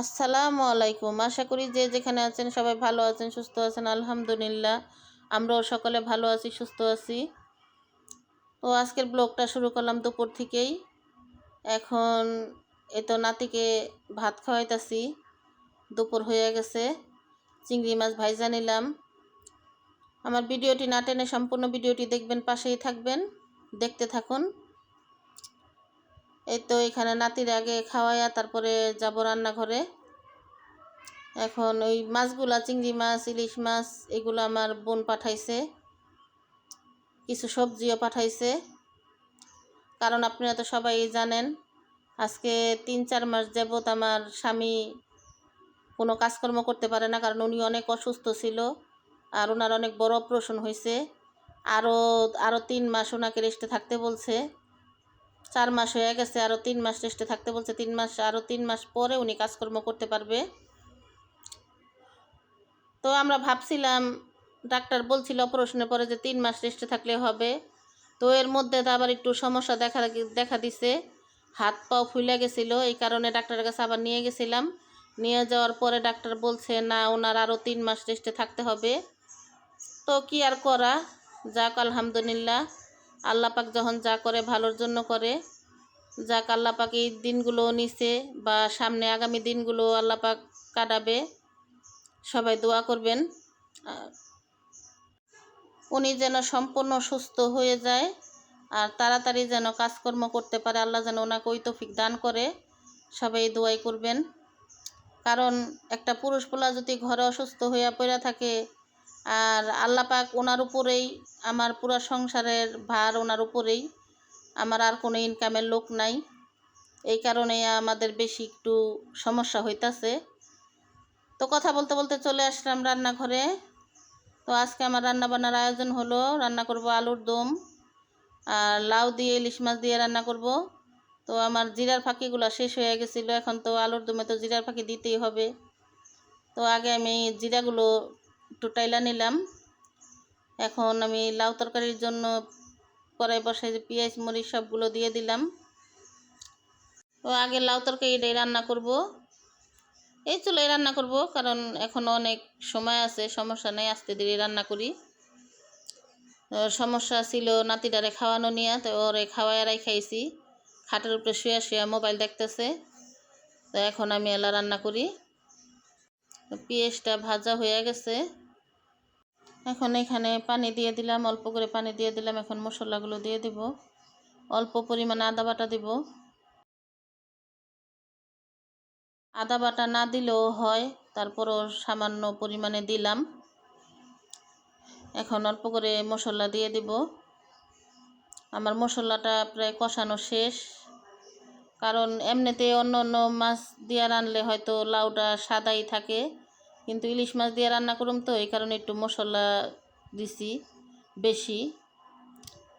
আসসালামু আলাইকুম। আশা করি যে যেখানে আছেন সবাই ভালো আছেন, সুস্থ আছেন। আলহামদুলিল্লাহ, আমরাও সকলে ভালো আছি, সুস্থ আছি। তো আজকের ব্লগটা শুরু করলাম দুপুর থেকেই। এখন এ তো নাতিকে ভাত খাওয়াইতাছি। দুপুর হয়ে গেছে, চিংড়ি মাছ ভাইজা নিলাম। আমার ভিডিওটি না টেনে সম্পূর্ণ ভিডিওটি দেখবেন, পাশেই থাকবেন, দেখতে থাকুন। এই তো এখানে নাতির আগে খাওয়াইয়া তারপরে যাব রান্নাঘরে। এখন ওই মাছগুলা, চিংড়ি মাছ, ইলিশ মাছ, এগুলো আমার বোন পাঠাইছে। কিছু সবজিও পাঠাইছে। কারণ আপনারা তো সবাই জানেন, আজকে তিন চার মাস যাবৎ আমার স্বামী কোনো কাজকর্ম করতে পারে না, কারণ উনি অনেক অসুস্থ ছিল আর ওনার অনেক বড় অপারেশন হয়েছে। আরও আরও তিন মাস ওনাকে রেস্টে থাকতে বলছে। চার মাস হয়ে গেছে, আরও তিন মাস রেস্টে থাকতে বলছে, তিন মাস, আরও তিন মাস পরে উনি কাজকর্ম করতে পারবে। তো আমরা ভাবছিলাম, ডাক্তার বলছিল অপারেশনের পরে যে তিন মাস রেস্টে থাকলে হবে। তো এর মধ্যে তো আবার একটু সমস্যা দেখা দেখা দিছে। হাত পাও ফুলে গেছিল, এই কারণে ডাক্তারের কাছে আবার নিয়ে গেছিলাম। নিয়ে যাওয়ার পরে ডাক্তার বলছে, না, ওনার আরও তিন মাস রেস্টে থাকতে হবে। তো কি আর করা? যাক, আলহামদুলিল্লাহ। আল্লাপাক যখন যা করে ভালোর জন্য করে, যাক আল্লাপাক এই দিনগুলো নিছে বা সামনে আগামী দিনগুলো আল্লাপাক কাটাবে, সবাই দোয়া করবেন। উনি যেন সম্পূর্ণ সুস্থ হয়ে যায় আর তাড়াতাড়ি যেন কাজকর্ম করতে পারে, আল্লাহ যেন ওনাকে ওই দান করে, সবাই দোয়াই করবেন। কারণ একটা পুরুষ পোলা যদি ঘরে অসুস্থ হইয়া পড়ে থাকে আর আল্লাহ পাক ওনার উপরেই, আমার পুরো সংসারের ভার ওনার উপরেই, আমার আর কোনো ইনকামের লোক নাই। এই কারণে আমাদের বেশি একটু সমস্যা হইতাছে। তো কথা বলতে বলতে চলে আসলাম রান্নাঘরে। তো আজকে আমার রান্না বান্নার আয়োজন হলো, রান্না করব আলুর দম আর লাউ দিয়ে, ইলিশ মাছ দিয়ে রান্না করব। তো আমার জিরার ফাঁকিগুলো শেষ হয়ে গেছিল, এখন তো আলুর দমে তো জিরার ফাঁকি দিতেই হবে। তো আগে আমি জিরাগুলো একটু টাইলা নিলাম। এখন আমি লাউ তরকারির জন্য কড়াই বসাই যে পেঁয়াজ, মরিচ সবগুলো দিয়ে দিলাম। তো আগে লাউ তরকারিটাই রান্না করব। এই চুলোয় রান্না করব, কারণ এখন অনেক সময় আছে, সমস্যা নেই, আস্তে ধীরে রান্না করি। সমস্যা ছিল নাতিটারে খাওয়ানো নিয়ে, তো ওরে খাওয়াই খাইছি। খাটের উপরে শুয়ে শুয়ে মোবাইল দেখতেছে। তো এখন আমি এলা রান্না করি। পেঁয়াজটা ভাজা হয়ে গেছে। এখন এখানে পানি দিয়ে দিলাম, অল্প করে পানি দিয়ে দিলাম। এখন মশলাগুলো দিয়ে দিব। অল্প পরিমাণে আদা বাটা দিব। আদা বাটা না দিলেও হয়, তারপরও সামান্য পরিমাণে দিলাম। এখন অল্প করে মশলা দিয়ে দিব। আমার মশলাটা প্রায় কষানো শেষ। কারণ এমনিতে অন্য অন্য মাছ দিয়ে রানলে হয়তো লাউটা সাদাই থাকে, কিন্তু ইলিশ মাছ দিয়ে রান্না করুম তো, এই কারণে একটু মশলা দিছি বেশি।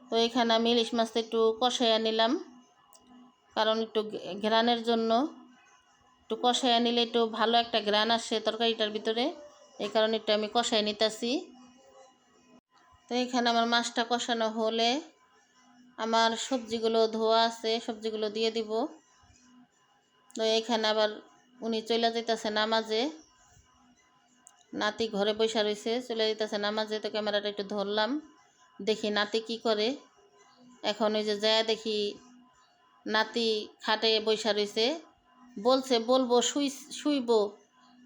তো এখানে আমি ইলিশ মাছটা একটু কষাইয়া নিলাম, কারণ একটু ঘ্রানের জন্য। একটু কষাইয়া নিলে একটু ভালো একটা ঘ্রাণ আসে তরকারিটার ভিতরে, এই কারণে একটু আমি কষাই নিতেছি। তো এখানে আমার মাছটা কষানো হলে আমার সবজিগুলো ধোয়া আছে, সবজিগুলো দিয়ে দিব। তো এখানে আবার উনি চলে যেতেছে নামাজে। নাতি ঘরে বসে রয়েছে চলে যেতেছে নামাজে। তো ক্যামেরাটা একটু ধরলাম, দেখি নাতি কি করে। এখন ওই যে যায় দেখি নাতি খাটে বৈশা রয়েছে বলছে, বলব, শুই, শুইব।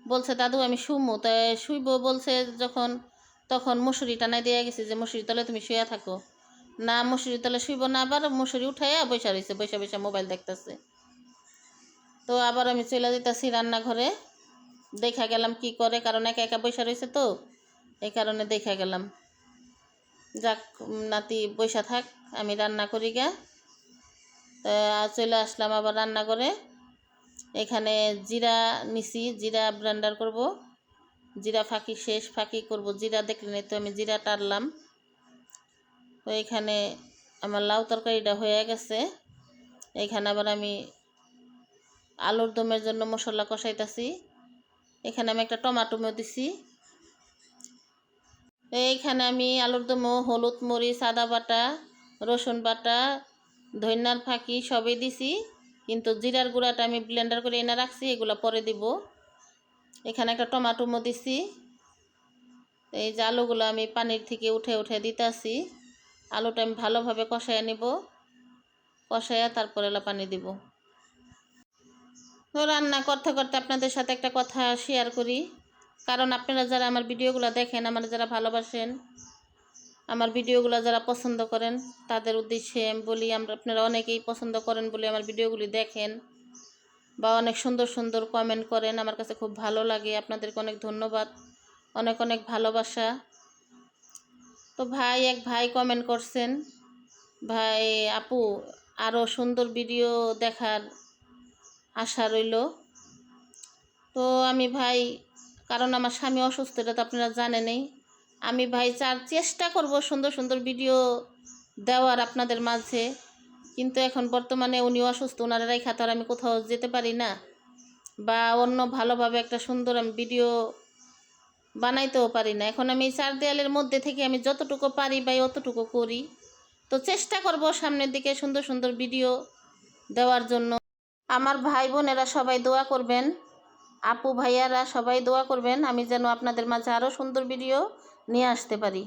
বলছে, দাদু, আমি শুমো। তাই শুইব বলছে যখন, তখন মুসুরি টানাই দিয়ে গেছি যে মুসুরি তলে তুমি শুয়ে থাকো। না মুসুরি তাহলে শুইব না আবার মুসুরি উঠাইয়া বৈশা রয়েছে বৈশা বৈশা মোবাইল দেখতেছে। তো আবার আমি চলে যেতেছি রান্নাঘরে, দেখা গেলাম কি করে, কারণ একা একা বৈশা রয়েছে তো, এই কারণে দেখা গেলাম। যাক, নাতি বৈশা থাক, আমি রান্না করি গা। তা চলে আসলাম আবার রান্না করে এখানে জিরা নিছি, জিরা ব্লেন্ডার করব। জিরা ফাঁকি শেষ, ফাঁকি করব, জিরা দেখলেন, তো আমি জিরা টারলাম তো এখানে আমার লাউ তরকারিটা হয়ে গেছে। এখানে আবার আমি আলুর দমের জন্য মশলা কষাইতেছি। এখানে আমি একটা টমাটোমো দিছি। এইখানে আমি আলুর দমো হলুদ মরিচ, আদা বাটা, রসুন বাটা ধন্যার ফাঁকি সবই দিছি। কিন্তু জিরার গুঁড়াটা আমি ব্লেন্ডার করে এনে রাখছি, এগুলো পরে দিব। এখানে একটা টমাটোমো দিছি। এই যে আলুগুলো আমি পানির থেকে উঠে উঠে দিতেছি। আলুটা আমি ভালোভাবে কষাইয়া নিব। কষাইয়া তারপরে পানি দিব। তো রান্না করতে করতে আপনাদের সাথে একটা কথা শেয়ার করি। কারণ আপনারা যারা আমার ভিডিওগুলো দেখেন, আমার যারা ভালোবাসেন, আমার ভিডিওগুলো যারা পছন্দ করেন, তাদের উদ্দেশ্যে আমি বলি, আমরা আপনারা অনেকেই পছন্দ করেন বলে আমার ভিডিওগুলি দেখেন বা অনেক সুন্দর সুন্দর কমেন্ট করেন। আমার কাছে খুব ভালো লাগে। আপনাদেরকে অনেক ধন্যবাদ। অনেক অনেক ভালোবাসা। তো ভাই, এক ভাই কমেন্ট করছেন। ভাই, আপু আরও সুন্দর ভিডিও দেখার আশা রইল। তো আমি ভাই, কারণ আমার স্বামী অসুস্থ, এটা তো আপনারা জানেনই আমি ভাই চার, চেষ্টা করব সুন্দর সুন্দর ভিডিও দেওয়ার আপনাদের মাঝে। কিন্তু এখন বর্তমানে উনি অসুস্থ ওনারা রেখা তো আর আমি কোথাও যেতে পারি না। বা অন্য ভালোভাবে একটা সুন্দর আমি ভিডিও বানাইতেও পারি না। এখন আমি চার দেয়ালের মধ্যে থেকে আমি যতটুকু পারি বা অতটুকু করি। তো চেষ্টা করব সামনের দিকে সুন্দর সুন্দর ভিডিও দেওয়ার জন্য। আমার ভাই বোনেরা সবাই দোয়া করবেন। আপু ভাইয়ারা সবাই দোয়া করবেন আমি যেন আপনাদের মাঝে আরও সুন্দর ভিডিও নিয়ে আসতে পারি।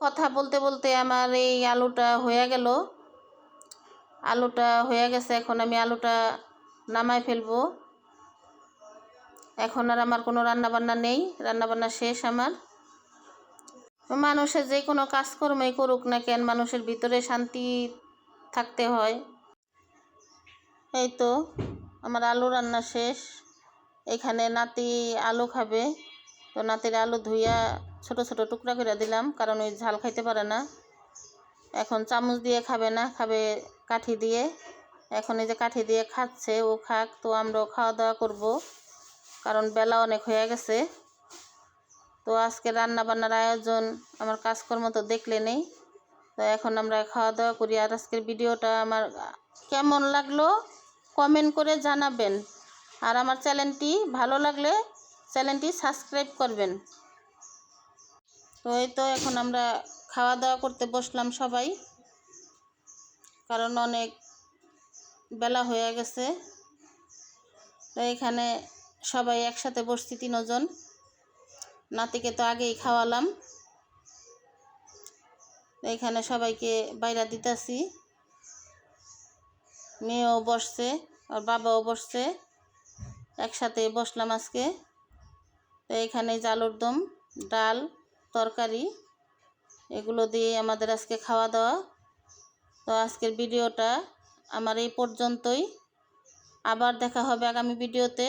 কথা বলতে বলতে আমার এই আলুটা হয়ে গেল। আলুটা হয়ে গেছে, এখন আমি আলুটা নামাই ফেলব। এখন আর আমার কোনো রান্নাবান্না নেই, রান্নাবান্না শেষ আমার। মানুষের যে কোনো কাজকর্মই করুক না কেন, মানুষের ভিতরে শান্তি থাকতে হয়। এই তো, আমার আলু রান্না শেষ। এখানে নাতি আলু খাবে। তো নাতির আলু ধুইয়া ছোট ছোট টুকরা করে দিলাম, কারণ ওই ঝাল খাইতে পারে না। এখন চামচ দিয়ে খাবে না, খাবে কাঠি দিয়ে। এখন এই যে কাঠি দিয়ে খাচ্ছে, ও খাক, তো আমরাও খাওয়া দাওয়া করব। কারণ বেলা অনেক হয়ে গেছে। তো আজকে রান্না বান্নার আয়োজন আমার কাজকর্ম তো দেখলে নেই। তো এখন আমরা খাওয়া দাওয়া করি আর আজকের ভিডিওটা আমার কেমন লাগল কমেন্ট করে জানাবেন। আর আমার চ্যানেলটি ভালো লাগলে চ্যানেলটি সাবস্ক্রাইব করবেন। তো এই তো এখন আমরা খাওয়া দাওয়া করতে বসলাম সবাই। কারণ অনেক বেলা হয়ে গেছে। তো এখানে সবাই একসাথে বসছি তিনজন। নাতিকে তো আগেই খাওয়ালাম। এখানে সবাইকে বাইরা দিতেছি। মেয়েও বসছে, আর বাবাও বসছে। একসাথে বসলাম আজকে। তো এখানে জালুর দম, ডাল, তরকারি, এগুলো দিয়ে আমাদের আজকে খাওয়া দাওয়া। তো আজকের ভিডিওটা আমার এই পর্যন্তই। আবার দেখা হবে আগামী ভিডিওতে।